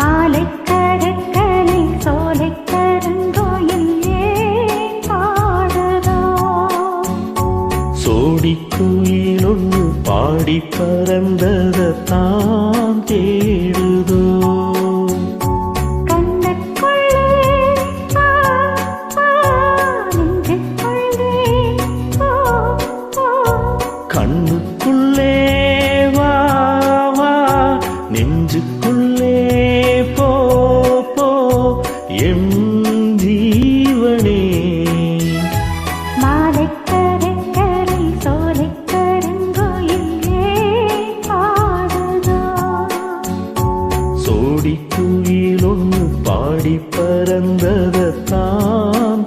மாலைக்கரக்கனை சோலை கருங்கோயிலே பாடுதோ சோடிக்குயிலொன்று பாடி தேடுதோ.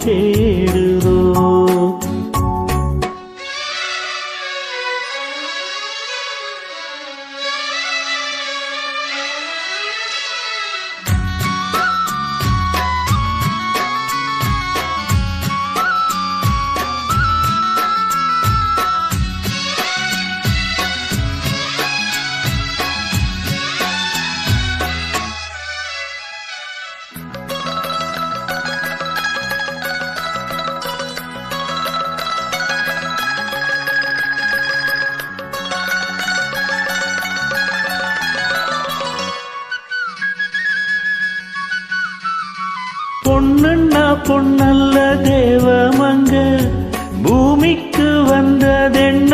পথে பொண்ணுன்னா பொன்னல்ல தேவமங்க. பூமிக்கு வந்ததென்ன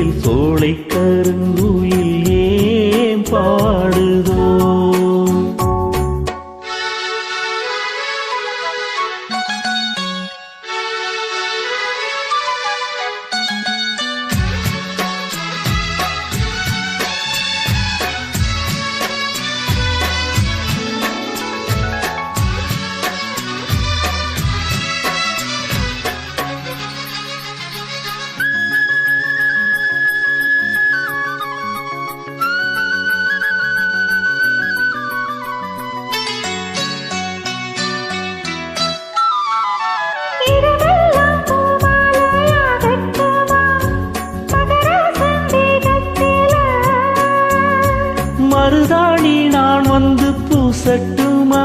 மருதாணி நான் வந்து பூசட்டுமா?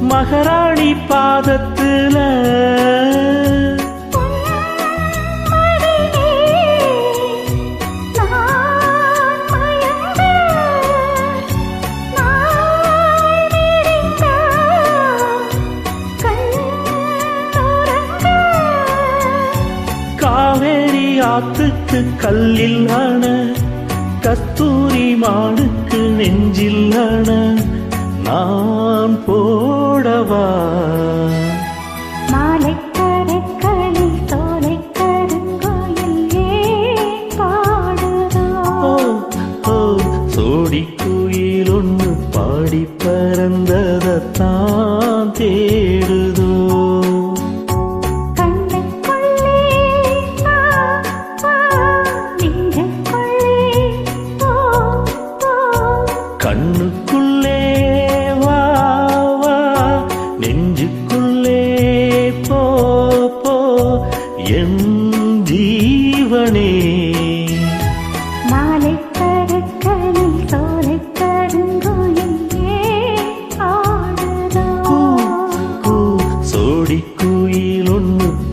மகராணி பாதத்துல. காவேரி ஆத்துக்கு கல்லில் ஆன கத்தூரி மாடுக்கு நெஞ்சில் நான் போடவா?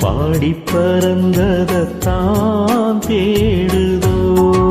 பாடி பறந்ததத்தான் தேடுதோ?